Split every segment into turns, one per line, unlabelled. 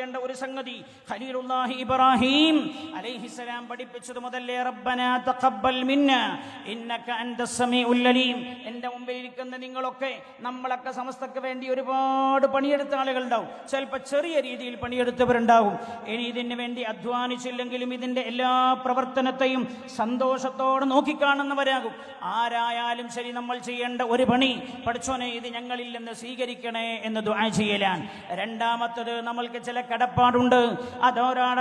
ചെയ്യേണ്ട ഒരു സംഗതി. ഖലീലുല്ലാഹി ഇബ്രാഹിം അലൈഹിസ്സലാം പഠിപ്പിച്ചത് മുതലേ റബ്ബന തഖബ്ബൽ മിന്ന ഇന്നക അൻതസ് സമീഉൽ അലീം. എന്റെ മുമ്പിൽ ഇരിക്കുന്ന നിങ്ങളൊക്കെ നമ്മളൊക്കെ സമസ്തക്ക് വേണ്ടി ഒരുപാട് പണിയെടുത്ത ആളുകൾ ഉണ്ടാവും ചിലപ്പോൾ ചെറിയ രീതിയിൽ പണിയെടുത്തവരുണ്ടാവും. ഇനി ഇതിന് വേണ്ടി അധ്വാനിച്ചില്ലെങ്കിലും ഇതിന്റെ എല്ലാ പ്രവർത്തനത്തെയും സന്തോഷത്തോടെ നോക്കിക്കാണുന്നവരാകും. ആരായാലും ശരി നമ്മൾ ചെയ്യേണ്ട ഒരു പണി പഠിച്ചോനെ ഇത് ഞങ്ങളിൽ നിന്ന് സ്വീകരിക്കണേ എന്ന് ദുആ ചെയ്യലാണ്. രണ്ടാമത്തത് നമ്മൾക്ക് ചില കടപ്പാടുണ്ട്.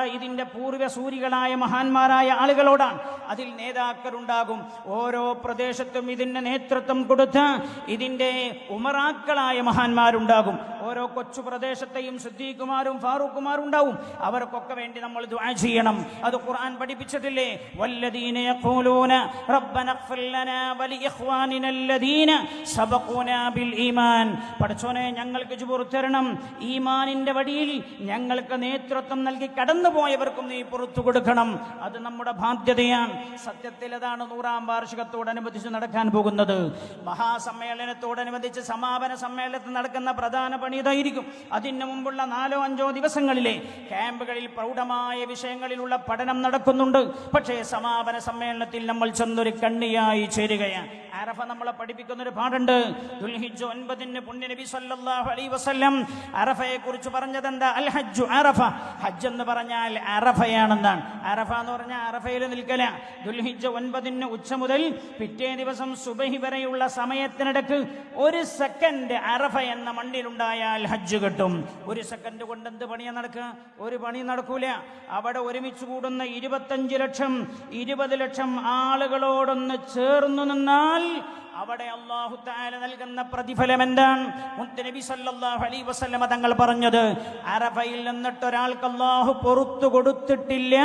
ഇതിന്റെ പൂർവ സൂരികളായ മഹാന്മാരായ ആളുകളോടാണ്. അതിൽ നേതാക്കളുണ്ടാകും. ഓരോ പ്രദേശത്തും ഇതിന്റെ നേതൃത്വം കൊടുത്ത് ഇതിന്റെ ഉമറാക്കളായ മഹാന്മാരുണ്ടാകും. ഓരോ കൊച്ചു പ്രദേശത്തെയും സിദ്ദീഖുമാരും ഫാറൂഖുമാരും ഉണ്ടാവും. അവർക്കൊക്കെ വേണ്ടി നമ്മൾ ദുആ ചെയ്യണം. അത് ഖുർആൻ പഠിപ്പിച്ചിട്ടില്ലേ? വല്ലദീന യഖൂലൂന റബ്ബന ഞങ്ങൾക്ക് പുറത്തു തരണം. ഈമാനിന്റെ വഴിയിൽ ഞങ്ങൾക്ക് നേതൃത്വം നൽകി കടന്നുപോയവർക്കും നീ പുറത്തു കൊടുക്കണം. അത് നമ്മുടെ ബാധ്യതയാണ്. സത്യത്തിൽ അതാണ് നൂറാം വാർഷികത്തോടനുബന്ധിച്ച് നടക്കാൻ പോകുന്നത്. മഹാസമ്മേളനത്തോടനുബന്ധിച്ച് സമാപന സമ്മേളനത്തിൽ നടക്കുന്ന പ്രധാന പണി ഇതായിരിക്കും. അതിന് മുമ്പുള്ള നാലോ അഞ്ചോ ദിവസങ്ങളിലെ ക്യാമ്പുകളിൽ പ്രൗഢമായ വിഷയങ്ങളിലുള്ള പഠനം നടക്കുന്നുണ്ട്. പക്ഷേ സമാപന സമ്മേളനത്തിൽ നമ്മൾ ചെന്നൊരു കണ്ണിയായി ചേരുകയാണ്. അറഫ നമ്മളെ പഠിപ്പിക്കുന്ന ഒരു പാടുണ്ട്. ദുൽഹിജ്ജ് ഒൻപതിന് പുണ്യ നബി സല്ലല്ലാഹു അലൈഹി വസല്ലം അറഫയെക്കുറിച്ച് കുറിച്ച് പറഞ്ഞത് എന്താ അൽ ഹജ്ജു അറഫ ഹജ്ജ് എന്ന് പറഞ്ഞാൽ അറഫയാണെന്നാണ്. അറഫ എന്ന് പറഞ്ഞാൽ അറഫയിൽ നിൽക്കല. ദുൽഹിജ്ജ് ഒൻപതിന് ഉച്ച മുതൽ പിറ്റേ ദിവസം സുബഹി വരെയുള്ള സമയത്തിനിടക്ക് ഒരു സെക്കൻഡ് അറഫ എന്ന മണ്ണിലുണ്ടായാൽ ഹജ്ജ് കിട്ടും. ഒരു സെക്കൻഡ് കൊണ്ട് എന്ത് പണിയാ നടക്കുക? ഒരു പണി നടക്കൂല. അവിടെ ഒരുമിച്ച് കൂടുന്ന ഇരുപത്തഞ്ച് ലക്ഷം ഇരുപത് ലക്ഷം ആളുകളോടൊന്ന് ചേർന്നു നിന്നാൽ അവിടെ അള്ളാഹു താല നൽകുന്ന പ്രതിഫലം എന്താണ്? മുത്തനബി സല്ലാഹു അലൈ വസ്ലമ തങ്ങൾ പറഞ്ഞത് അറഫയിൽ നിന്നിട്ട് ഒരാൾക്ക് അള്ളാഹു പൊറത്തു കൊടുത്തിട്ടില്ല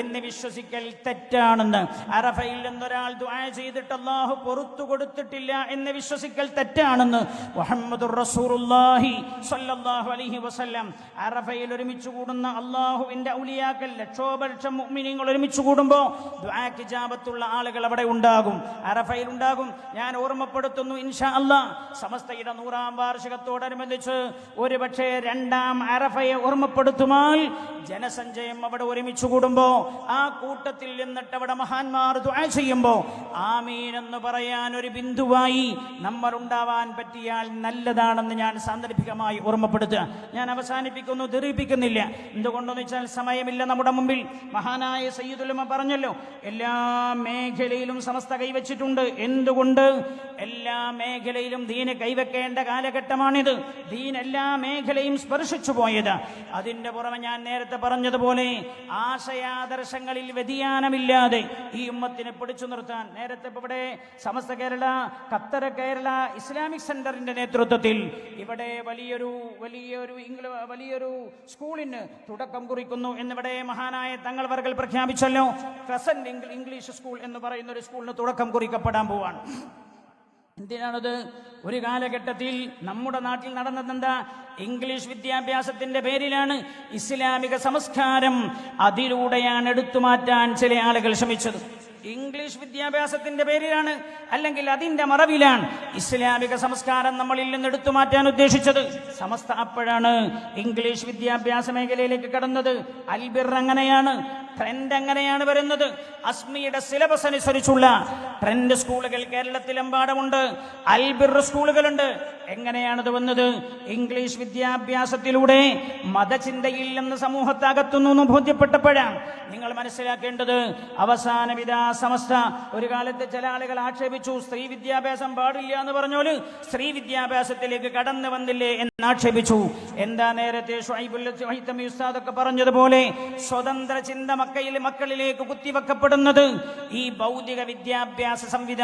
എന്ന് വിശ്വസിക്കൽ തെറ്റാണെന്ന്. അറഫയിൽ നിന്നൊരാൾ ദ്വായ ചെയ്തിട്ട് അള്ളാഹു പൊറത്തു കൊടുത്തിട്ടില്ല എന്ന് വിശ്വസിക്കൽ തെറ്റാണെന്ന് മുഹമ്മദ് റസൂലുള്ളാഹി സല്ലാഹു അലൈഹി വസല്ലം. അറഫയിൽ ഒരുമിച്ച് കൂടുന്ന അള്ളാഹുവിന്റെ ഔലിയാക്കൽ ലക്ഷോപലക്ഷം മുഅ്മിനീങ്ങൾ ഒരുമിച്ച് കൂടുമ്പോൾ ദുആക്ക് ജാപത്തുള്ള ആളുകൾ അവിടെ ഉണ്ടാകും. അറഫയിൽ ഉണ്ടാകും. ഞാൻ ഓർമ്മപ്പെടുത്തുന്നു ഇൻഷാ അല്ല സമസ്തയുടെ നൂറാം വാർഷികത്തോടനുബന്ധിച്ച് ഒരുപക്ഷെ രണ്ടാം അറഫയെ ഓർമ്മപ്പെടുത്തുമാൽ ജനസഞ്ചയം അവിടെ ഒരുമിച്ച് കൂടുമ്പോ ആ കൂട്ടത്തിൽ നിന്നിട്ട് അവിടെ മഹാന്മാർ ദുആ ചെയ്യുമ്പോ ആമീൻ എന്ന് പറയാൻ ഒരു ബിന്ദുവായി നമ്മൾ ഉണ്ടാവാൻ പറ്റിയാൽ നല്ലതാണെന്ന് ഞാൻ സാന്ദർഭികമായി ഓർമ്മപ്പെടുത്തുക. ഞാൻ അവസാനിപ്പിക്കുന്നു ദീർഘിപ്പിക്കുന്നില്ല. എന്തുകൊണ്ടെന്ന് വെച്ചാൽ സമയമില്ല നമ്മുടെ മുമ്പിൽ. മഹാനായ സയ്യിദുലമ പറഞ്ഞല്ലോ എല്ലാ മേഖലയിലും സമസ്ത കൈവച്ചിട്ടുണ്ട്. എന്തുകൊണ്ട്? എല്ലാ മേഖലയിലും ദീന് കൈവെക്കേണ്ട കാലഘട്ടമാണിത്. ദീൻ എല്ലാ മേഖലയും സ്പർശിച്ചു പോയത്. അതിന്റെ പുറമെ ഞാൻ നേരത്തെ പറഞ്ഞതുപോലെ ആശയാദർശങ്ങളിൽ വ്യതിയാനമില്ലാതെ ഈ ഉമ്മത്തിനെ പിടിച്ചു നിർത്താൻ നേരത്തെ ഇവിടെ സമസ്ത കേരള ഖത്തർ കേരള ഇസ്ലാമിക് സെന്ററിന്റെ നേതൃത്വത്തിൽ ഇവിടെ വലിയൊരു വലിയൊരു ഇംഗ്ല വലിയൊരു സ്കൂളിന് തുടക്കം കുറിക്കുന്നു എന്നിവിടെ മഹാനായ തങ്ങൾ വർഗൽ പ്രഖ്യാപിച്ചല്ലോ. ക്രസന്റ് ഇംഗ്ലീഷ് സ്കൂൾ എന്ന് പറയുന്ന ഒരു സ്കൂളിന് തുടക്കം കുറിക്കപ്പെടാൻ പോവാണ്. എന്തിനാണത്? ഒരു കാലഘട്ടത്തിൽ നമ്മുടെ നാട്ടിൽ നടന്നതെന്താ? ഇംഗ്ലീഷ് വിദ്യാഭ്യാസത്തിന്റെ പേരിലാണ് ഇസ്ലാമിക സംസ്കാരം അതിലൂടെയാണ് എടുത്തു മാറ്റാൻ ചില ആളുകൾ ശ്രമിച്ചത്. ഇംഗ്ലീഷ് വിദ്യാഭ്യാസത്തിന്റെ പേരിലാണ് അല്ലെങ്കിൽ അതിന്റെ മറവിലാണ് ഇസ്ലാമിക സംസ്കാരം നമ്മളിൽ നിന്ന് എടുത്തു മാറ്റാൻ ഉദ്ദേശിച്ചത്. സമസ്ത അപ്പോഴാണ് ഇംഗ്ലീഷ് വിദ്യാഭ്യാസ മേഖലയിലേക്ക് കടന്നത്. അൽബിർ അങ്ങനെയാണ് ട്രെൻഡ് എങ്ങനെയാണ് വരുന്നത്. അസ്മിയുടെ സിലബസ് അനുസരിച്ചുള്ള ട്രെൻഡ് സ്കൂളുകൾ കേരളത്തിലെമ്പാടുമുണ്ട്. അൽബിർ സ്കൂളുകളുണ്ട്. എങ്ങനെയാണത് വന്നത്? ഇംഗ്ലീഷ് വിദ്യാഭ്യാസത്തിലൂടെ മതചിന്തയിൽ നിന്ന് ബോധ്യപ്പെട്ടപ്പോഴാണ് നിങ്ങൾ മനസ്സിലാക്കേണ്ടത്. അവസാന വിധാ സമസ്ത. ഒരു കാലത്ത് ചില ആളുകൾ ആക്ഷേപിച്ചു സ്ത്രീ വിദ്യാഭ്യാസം പാടില്ല എന്ന് പറഞ്ഞോൽ സ്ത്രീ വിദ്യാഭ്യാസത്തിലേക്ക് കടന്നു വന്നില്ലേ എന്ന് ആക്ഷേപിച്ചു. എന്താ നേരത്തെ ഉസ്താദൊക്കെ പറഞ്ഞതുപോലെ സ്വതന്ത്ര ചിന്ത മക്കയിൽ മക്കളിലേക്ക് കുത്തിവെക്കപ്പെടുന്നത് ഈ ഭൗതിക വിദ്യാഭ്യാസ സംവിധാനം